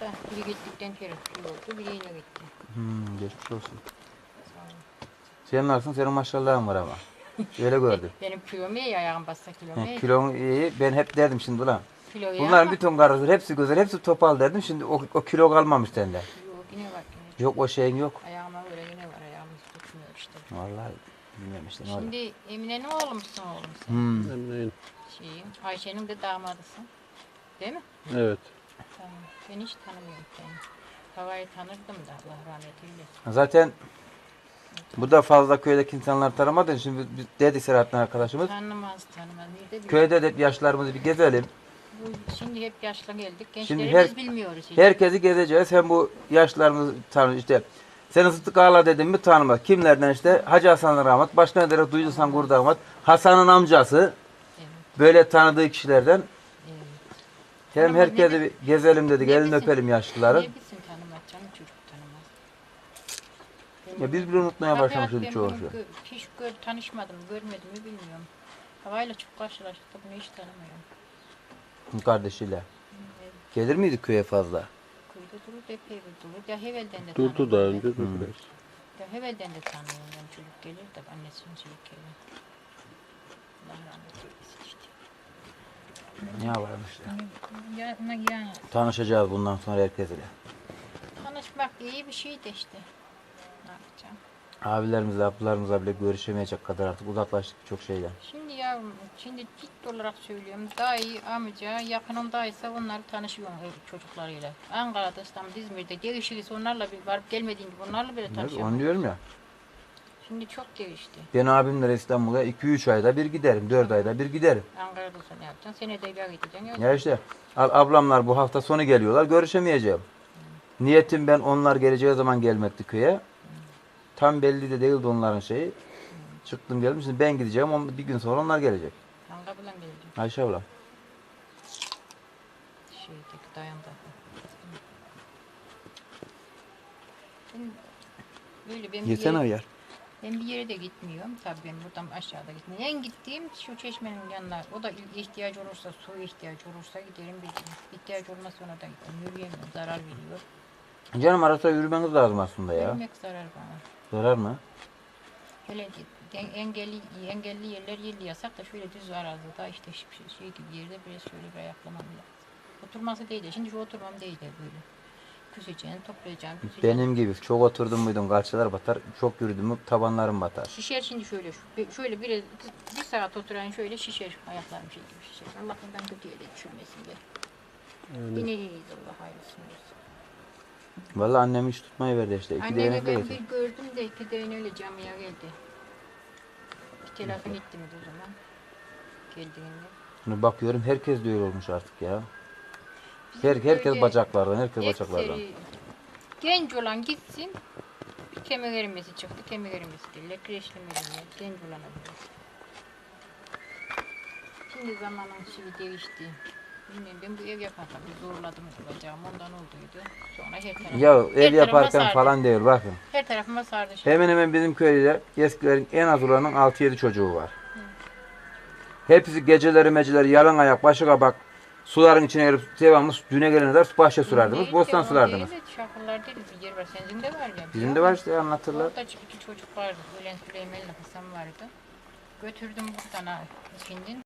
Da biri gittikten kilo oldu, biri yine gitti. Hmm, geçmiş olsun. Senin nasılsın? Senin maşallahın var ama. Öyle gördüm. Benim kilom iyi, ayağım bassa kilom iyi. Kilon iyi. Ben hep derdim şimdi ulan. Kilo iyi Bunların ama- bütün karısı hepsi güzel, hepsi topal derdim. Şimdi o, o kilo kalmamış sende. Yok yine var yine. Yok o şeyin yok. Ayağıma göre yine var, ayağımız tutmuyor işte. Vallahi bilmiyorum işte ne oldu. Şimdi Emine'nin oğlu musun oğlum sen? Hmm. Emre'nin. Şeyin, Ayşe'nin de damadısın. Değil mi? Evet. Tamam. Ben hiç tanımıyorum seni. Havayı tanırdım da Allah rahmet eylesin. Zaten bu da fazla köydeki insanlar tanımadın. Şimdi biz dedik Serhat'ın arkadaşımız. Tanımaz tanımaz. Bir de bir- Köyde de yaşlarımızı bir gezelim. bu, şimdi hep yaşlı geldik. Gençleri Şimdi her- biz bilmiyoruz hiç. Herkesi gezeceğiz. Hem bu yaşlarımızı tanı işte. Seni Sıddık Ağla dedim mi tanımaz. Kimlerden işte Hacı Hasan'ın rahmet, başka ne dere Duydusan Kurdamat, Hasan'ın amcası. Evet, Böyle tanıdığı kişilerden. Hem ne bir gezelim dedik. ne Elini bilsin- öpelim yaşlıların. Niye bilsin tanımaz canım çocuk tanımaz. Ya biz bile unutmaya başlamışız çoğu şey. Hiç gör, tanışmadım, görmedim mi bilmiyorum. Havayla çok karşılaştık, bunu hiç tanımıyorum. Kardeşiyle. Evet, Gelir miydik köye fazla? Kuyuda durur, epey bir durur. Ya Hevel'den de Durdu tanıyorum daha ben. önce de biraz. Ya Hevel'den de tanıyorum çocuk gelir de annesinin çocuk gelir. Allah rahmet eylesin işte. Ne yapalım işte. Tanışacağız bundan sonra herkesle. tanışmak iyi bir şey de işte. Ne yapacağım? Abilerimizle, ablalarımızla bile görüşemeyecek kadar artık uzaklaştık çok şeyden. Şimdi yavrum, şimdi ciddi olarak söylüyorum. Daha iyi amca, yakınımdaysa onları tanışıyorum ev çocuklarıyla. Ankara'da, İstanbul'da, İzmir'de değişikse onlarla bir varıp gelmediğin gibi onlarla bile Evet, tanışıyorum. onu diyorum ya. Şimdi çok değişti. Ben abimlere İstanbul'a 2-3 ayda bir giderim, 4 ayda bir giderim. Ankara'da ne yapacaksın? Senede bir gideceksin. Yok. Ya işte al- ablamlar bu hafta sonu geliyorlar, görüşemeyeceğim. Niyetim ben onlar geleceği zaman gelmekti köye. Tam belli de değildi onların şeyi. Çıktım geldim, şimdi ben gideceğim, on- bir gün sonra onlar gelecek. Ankara'dan geleceğim. Ayşe abla. Şeydeki dayanda. Ben Böyle ben bir, Yesene yere, yer. Ben bir yere de gitmiyorum. Tabii ben buradan aşağıda gitmiyorum. En gittiğim şu çeşmenin yanına. O da ihtiyaç olursa, su ihtiyaç olursa giderim bir. İhtiyaç olmazsa ona da giderim. Yürüyemiyorum. Zarar veriyor. Canım arada yürümeniz lazım aslında ya. Yürümek zarar bana. Zarar mı? Hele en- engelli, engelli yerler yerli yasak da şöyle düz arazide işte şey, şey gibi yerde biraz şöyle bir ayaklamam lazım. Oturması değil de şimdi şu oturmam değil de böyle. Küseceksin, toplayacaksın, küseceksin. Benim gibi çok oturdum muydum kalçalar batar, çok yürüdüm mü tabanlarım batar. Şişer şimdi şöyle şöyle bir, bir saat oturan şöyle şişer ayaklarım şey gibi şişer. Allah bundan kötüye de düşürmesin be. Öyle. Yine iyiyiz Allah hayırlısını versin. Vallahi annem hiç tutmayı verdi işte. İki Annemi ben bir gördüm de iki de öyle camiye geldi. Bir telefon etti mi o zaman? Geldiğinde. Şimdi bakıyorum herkes de öyle olmuş artık ya. Her, herkes köyde bacaklardan, herkes bacaklardan. ekseri Genç olan gitsin. Bir kemik erimesi çıktı. Kemik erimesi değil. Kreşleme erimesi. Genç olana bile. Şimdi zamanın şeyi değişti. Bilmiyorum ben bu ev yaparken bir zorladım olacağım. Ondan olduydu. Sonra her tarafı. Ya ev tarafıma yaparken sardı. falan değil bakın. Her tarafıma sardı. Şey. Hemen hemen bizim köyde eskilerin en az olanın 6-7 çocuğu var. Hepsi geceleri meceleri yalan ayak başı kabak suların içine girip devamlı düne gelene kadar bahçe sulardınız, bostan sulardınız. değil de Şakırlar değil bir yer var. Senin de var ya. Bizim de var işte anlatırlar. Orada iki çocuk vardı. Ölen Süleyman'la Hasan vardı. Götürdüm buradan ha, ikindin.